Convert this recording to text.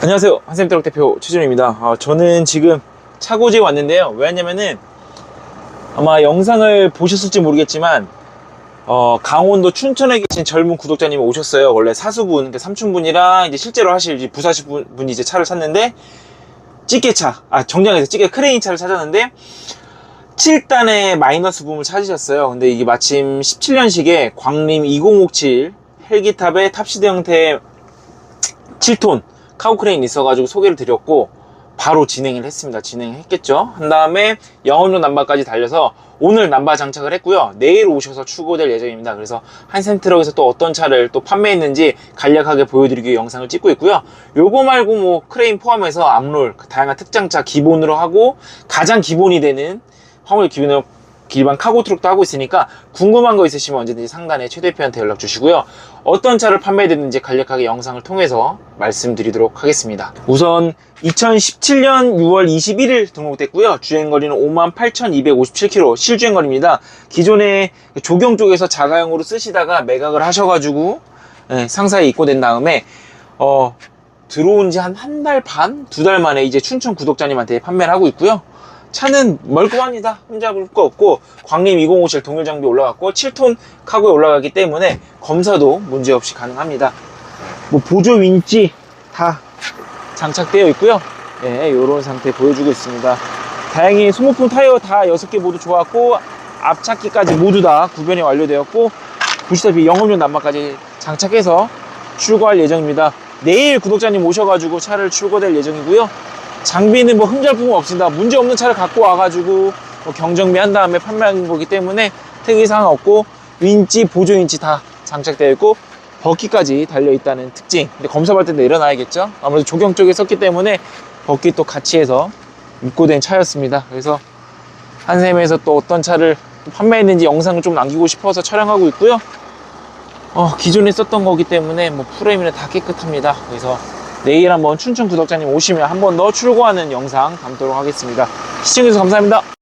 안녕하세요. 한샘트럭 대표 최준입니다. 아, 저는 지금 차고지에 왔는데요. 왜냐면은 아마 영상을 보셨을지 모르겠지만 어, 강원도 춘천에 계신 젊은 구독자님이 오셨어요. 원래 사수분, 삼촌분이랑 이제 실제로 하실 이제 부사시 분- 분이 이제 차를 샀는데 찌개차, 아 정량에서 찌개 크레인 차를 찾았는데 7단의 마이너스 붐을 찾으셨어요. 근데 이게 마침 17년식에 광림 2057 헬기탑의 탑시드 형태의 7톤 카우 크레인 있어가지고 소개를 드렸고 바로 진행을 했습니다. 진행했겠죠. 한 다음에 영업용 남바까지 달려서 오늘 남바 장착을 했고요. 내일 오셔서 출고될 예정입니다. 그래서 한센트럭에서 또 어떤 차를 또 판매했는지 간략하게 보여드리기 영상을 찍고 있고요. 요거 말고 뭐 크레인 포함해서 암롤, 그 다양한 특장차 기본으로 하고 가장 기본이 되는 화물 기본으로 기반 카고 트럭도 하고 있으니까 궁금한 거 있으시면 언제든지 상단에 최 대표한테 연락 주시고요. 어떤 차를 판매됐는지 간략하게 영상을 통해서 말씀드리도록 하겠습니다. 우선 2017년 6월 21일 등록됐고요. 주행거리는 58,257km 실주행거리입니다. 기존에 조경 쪽에서 자가용으로 쓰시다가 매각을 하셔가지고 예, 상사에 입고된 다음에 어, 들어온 지 한 한 달 반? 두 달 만에 이제 춘천 구독자님한테 판매를 하고 있고요. 차는 멀끔합니다. 흠잡을 거 없고 광림 2057 동일 장비 올라갔고 7톤 카고에 올라가기 때문에 검사도 문제없이 가능합니다. 뭐 보조 윈치 다 장착되어 있고요. 예, 이런 상태 보여주고 있습니다. 다행히 소모품 타이어 다 6개 모두 좋았고 앞차키까지 모두 다 구변이 완료되었고 보시다시피 영업용 난방까지 장착해서 출고할 예정입니다. 내일 구독자님 오셔가지고 차를 출고될 예정이고요. 장비는 뭐 흠잡음은 없습니다. 문제 없는 차를 갖고 와가지고 뭐 경정비 한 다음에 판매하는 거기 때문에 특이사항 없고 윈치, 보조 윈치 다 장착되어 있고 버킷까지 달려 있다는 특징. 근데 검사 받을 때 내려놔야겠죠? 아무래도 조경 쪽에 썼기 때문에 버킷도 같이 해서 입고된 차였습니다. 그래서 한샘에서 또 어떤 차를 또 판매했는지 영상을 좀 남기고 싶어서 촬영하고 있고요. 어, 기존에 썼던 거기 때문에 뭐 프레임이나 다 깨끗합니다. 그래서 내일 한번 춘천 구독자님 오시면 한 번 더 출고하는 영상 담도록 하겠습니다. 시청해주셔서 감사합니다.